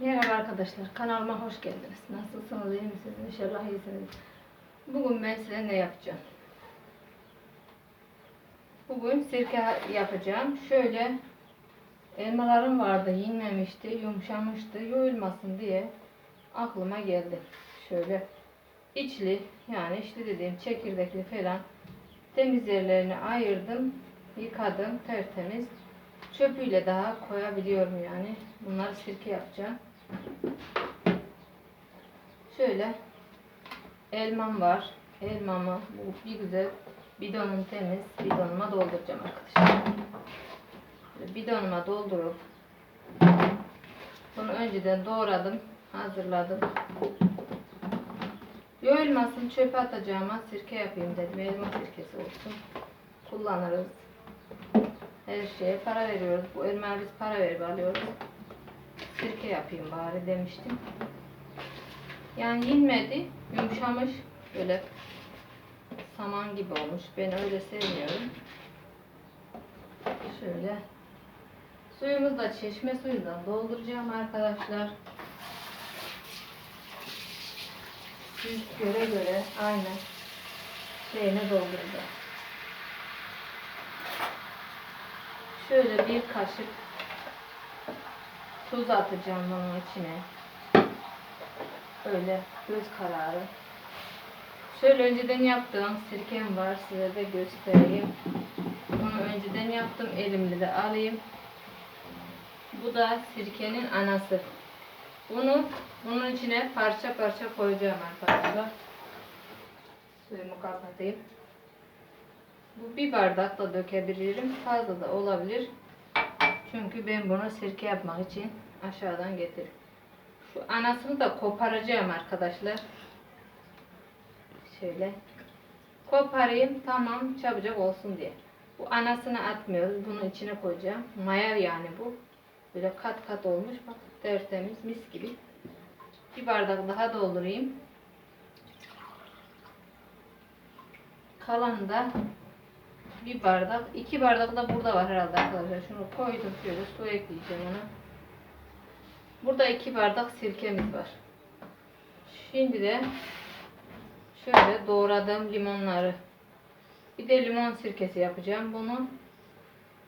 Merhaba arkadaşlar, kanalıma hoş geldiniz. Nasılsınız, iyi misiniz? İnşallah iyisiniz. Bugün ben size ne yapacağım? Bugün sirke yapacağım. Şöyle elmalarım vardı, yenmemişti, yumuşamıştı, yoyulmasın diye aklıma geldi. Şöyle içli, yani içli dediğim çekirdekli falan temiz yerlerini ayırdım, yıkadım, tertemiz. Çöpüyle daha koyabiliyorum yani. Bunları sirke yapacağım. Şöyle elmam var. Elmamı bir güzel bidonum temiz bidonuma dolduracağım arkadaşlar. Bidonuma doldurup bunu önceden doğradım, hazırladım. Yoyulmasın çöpe atacağıma sirke yapayım dedim. Elma sirkesi olsun. Kullanırız. Her şeye para veriyoruz. Bu elmaya biz para verip alıyoruz. Sirke yapayım bari demiştim. Yani yenmedi. Yumuşamış. Böyle saman gibi olmuş. Ben öyle sevmiyorum. Şöyle. Suyumuzu da çeşme suyundan dolduracağım arkadaşlar. Siz göre göre aynı şeyine dolduracağım. Şöyle bir kaşık tuz atacağım bunun içine. Böyle göz kararı. Şöyle önceden yaptığım sirkem var. Size de göstereyim. Bunu önceden yaptım. Elimle de alayım. Bu da sirkenin anası. Bunu bunun içine parça parça koyacağım arkadaşlar. Suyumu kapatayım. Bu bir bardak da dökebilirim. Fazla da olabilir. Çünkü ben bunu sirke yapmak için aşağıdan getirdim. Şu anasını da koparacağım arkadaşlar. Şöyle. Koparayım tamam çabucak olsun diye. Bu anasını atmıyoruz. Bunun içine koyacağım. Mayar yani bu. Böyle kat kat olmuş. Bak tertemiz mis gibi. Bir bardak daha doldurayım. Kalan da bir bardak, iki bardak da burada var herhalde arkadaşlar. Şunu koydum şöyle su ekleyeceğim ona. Burada iki bardak sirkemiz var. Şimdi de şöyle doğradığım limonları bir de limon sirkesi yapacağım. Bunu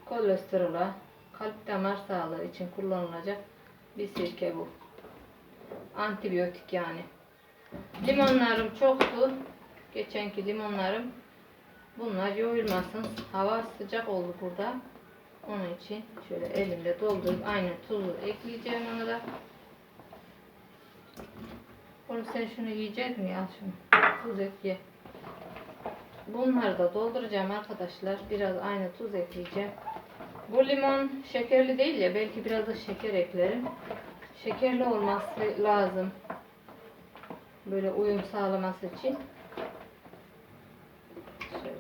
kolesterola, kalp damar sağlığı için kullanılacak bir sirke bu. Antibiyotik yani. Limonlarım çoktu. Geçenki limonlarım Bunlar yoğurmasın. Hava sıcak oldu burada. Onun için şöyle elimde doldurup aynı tuzu ekleyeceğim ona da. Oğlum sen şunu yiyecek mi ya şunu? Tuz ekle. Bunları da dolduracağım arkadaşlar. Biraz aynı tuz ekleyeceğim. Bu limon şekerli değil ya. Belki biraz da şeker eklerim. Şekerli olması lazım. Böyle uyum sağlaması için.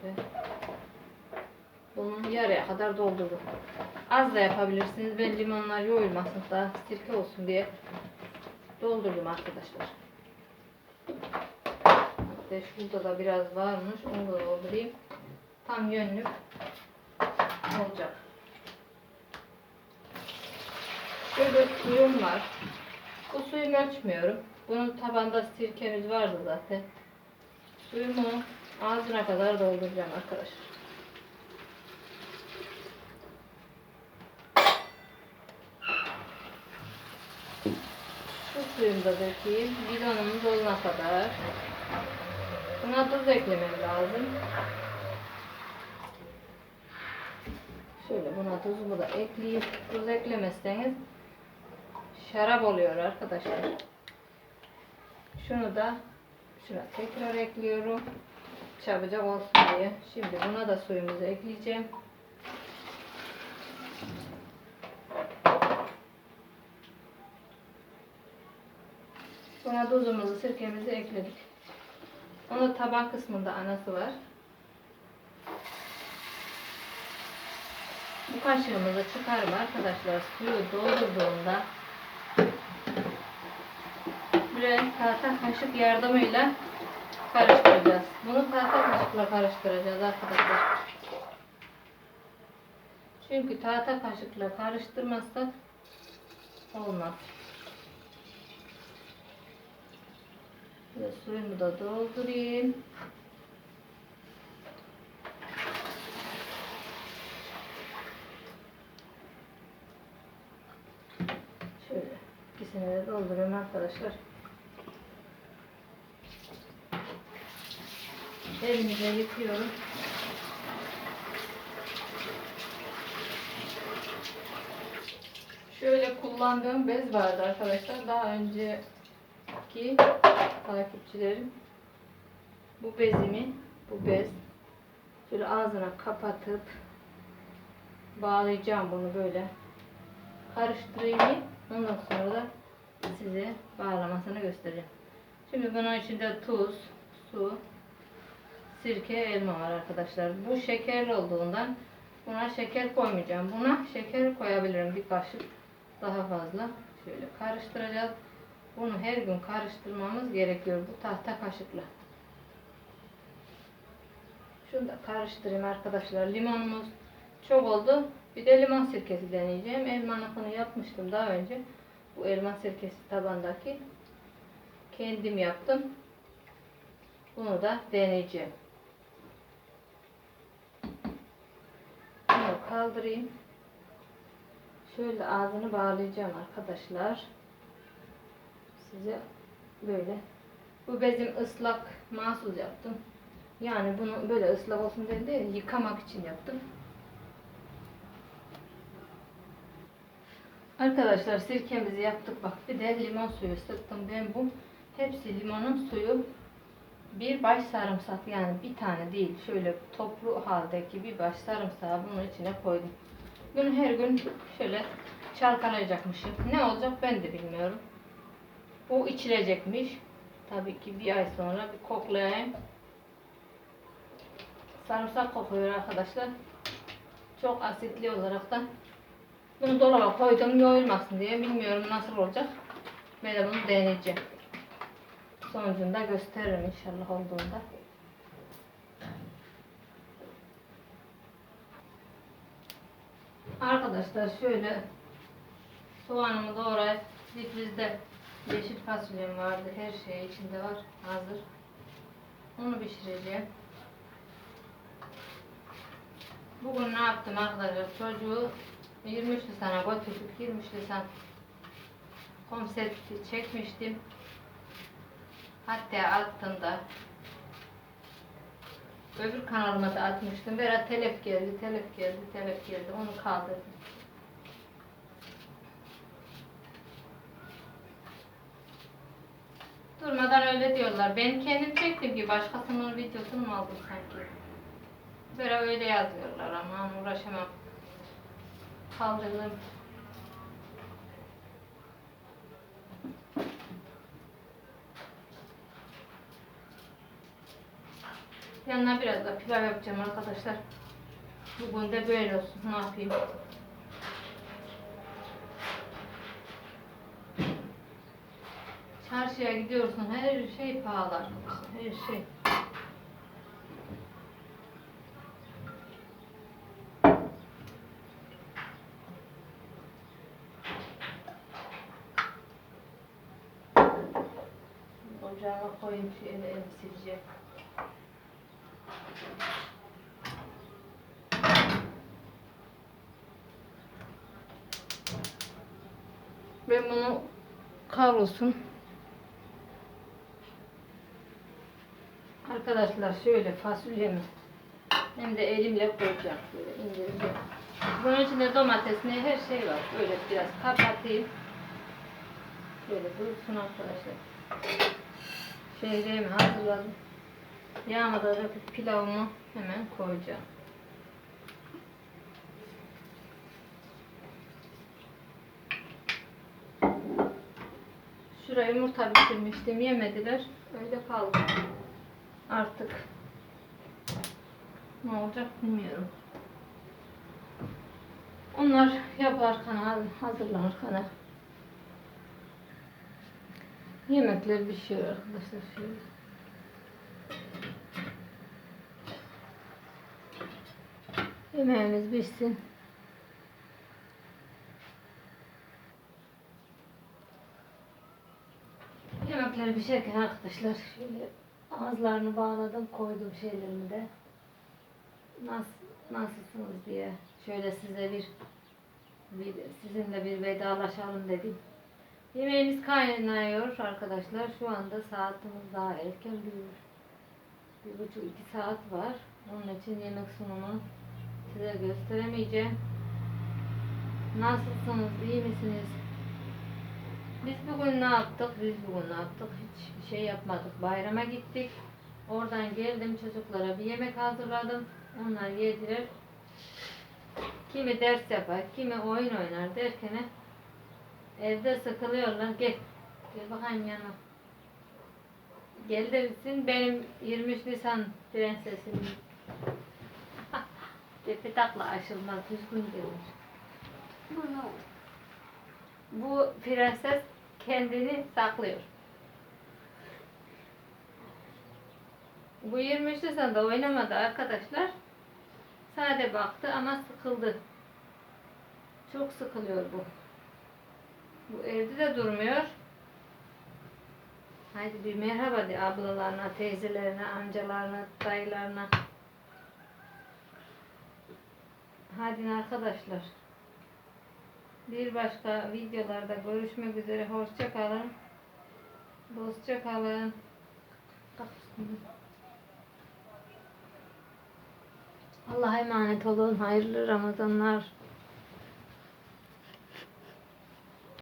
Şöyle. Bunun yarıya kadar doldurdum. Az da yapabilirsiniz. Ben limonlar yoğurmasın da sirke olsun diye doldurdum arkadaşlar. İşte şurada da biraz varmış. Onu da doldurayım. Tam yönlük olacak. Şöyle suyum var. Bu suyumu ölçmüyorum. Bunun tabanda sirkemiz vardı zaten. Suyumu Ağzına kadar dolduracağım arkadaşlar. Şu suyumu da dökeyim. Bidonum dolana kadar. Buna tuz eklemem lazım. Şöyle buna tuzumu da ekleyeyim. Tuz eklemezseniz şarap oluyor arkadaşlar. Şunu da şuna tekrar ekliyorum çabucak olsun diye. Şimdi buna da suyumuzu ekleyeceğim. Buna tuzumuzu, sirkemizi ekledik. Onun taban kısmında anası var. Bu kaşığımızı çıkarım arkadaşlar. Suyu doldurduğunda böyle tahta kaşık yardımıyla karıştıracağız. Bunu tahta kaşıkla karıştıracağız arkadaşlar. Çünkü tahta kaşıkla karıştırmazsak olmaz. Ve suyunu da doldurayım. Şöyle ikisini de dolduruyorum arkadaşlar. Elimize yıkıyorum. Şöyle kullandığım bez vardı arkadaşlar. Daha önceki takipçilerim bu bezimi, bu bez şöyle ağzına kapatıp bağlayacağım bunu böyle karıştırayım. Ondan sonra da size bağlamasını göstereceğim. Şimdi bunun içinde tuz, su, sirke, elma var arkadaşlar. Bu şekerli olduğundan buna şeker koymayacağım. Buna şeker koyabilirim bir kaşık daha fazla. Şöyle karıştıracağız. Bunu her gün karıştırmamız gerekiyor bu tahta kaşıkla. Şunu da karıştırayım arkadaşlar. Limonumuz çok oldu. Bir de limon sirkesi deneyeceğim. Elmanıkını yapmıştım daha önce. Bu elma sirkesi tabandaki. Kendim yaptım. Bunu da deneyeceğim. Bunu kaldırayım. Şöyle ağzını bağlayacağım arkadaşlar. Size böyle. Bu bezim ıslak mahsus yaptım. Yani bunu böyle ıslak olsun diye değil, yıkamak için yaptım. Arkadaşlar sirkemizi yaptık. Bak bir de limon suyu sıktım. Ben bu hepsi limonun suyu bir baş sarımsak yani bir tane değil şöyle toplu haldeki bir baş sarımsağı bunun içine koydum. Bunu her gün şöyle çalkalayacakmışım. Ne olacak ben de bilmiyorum. Bu içilecekmiş. Tabii ki bir ay sonra bir koklayayım. Sarımsak kokuyor arkadaşlar. Çok asitli olarak da bunu dolaba koydum yoğurmasın diye. Bilmiyorum nasıl olacak. Ben de bunu deneyeceğim. Sonucunda gösteririm inşallah olduğunda. Arkadaşlar şöyle soğanımı doğrayıp difrizde yeşil fasulyem vardı. Her şey içinde var. Hazır. Onu pişireceğim. Bugün ne yaptım arkadaşlar? Çocuğu 23 Nisan'a götürdük. 23 Nisan konsepti çekmiştim. Hatta attım da. Öbür kanalıma da atmıştım. Berat telef geldi, telef geldi, telef geldi. Onu kaldırdım. Durmadan öyle diyorlar. Ben kendim çektim ki başkasının videosunu mu aldım sanki? Böyle öyle yazıyorlar ama uğraşamam. Kaldırdım. Yanına biraz da pilav yapacağım arkadaşlar. Bugün de böyle olsun. Ne yapayım? Çarşıya gidiyorsun. Her şey pahalı. Her şey. Ocağıma koyayım şu sileceğim. Ben bunu kavrulsun. Arkadaşlar şöyle fasulyemi hem de elimle koyacağım. Böyle indireceğim. Bunun içinde domatesine her şey var. Böyle biraz kapatayım. Böyle dursun arkadaşlar. Şehriyemi hazırladım. Yağımı da pilavımı hemen koyacağım. Şuraya yumurta bitirmiştim. Yemediler. Öyle kaldı. Artık ne olacak bilmiyorum. Onlar yaparken hazırlanırken yemekler pişiyor arkadaşlar şöyle. Yemeğimiz pişsin. Yemekler Börekler pişerken arkadaşlar şöyle ağızlarını bağladım koydum şeylerini de. Nasıl, nasılsınız diye şöyle size bir, bir sizinle bir vedalaşalım dedim. Yemeğimiz kaynıyor arkadaşlar. Şu anda saatimiz daha erken bir, bir buçuk iki saat var. Onun için yemek sunumunu size gösteremeyeceğim. Nasılsınız? iyi misiniz? Biz bugün ne yaptık? Biz bugün ne yaptık? Hiçbir şey yapmadık. Bayrama gittik. Oradan geldim çocuklara bir yemek hazırladım. Onlar yediler. Kimi ders yapar, kimi oyun oynar derken evde sıkılıyorlar. Gel. Gel bakayım yanıma. Gel de bitsin benim 23 Nisan prensesim. Tepe takla aşılmaz. Düzgün gelir. Bunu. Bu prenses kendini saklıyor. Bu 23 Nisan'da oynamadı arkadaşlar. Sade baktı ama sıkıldı. Çok sıkılıyor bu. Bu evde de durmuyor. Haydi bir merhaba de ablalarına, teyzelerine, amcalarına, dayılarına. Hadi arkadaşlar. Bir başka videolarda görüşmek üzere. Hoşça kalın. Dostça kalın. Allah'a emanet olun. Hayırlı Ramazanlar.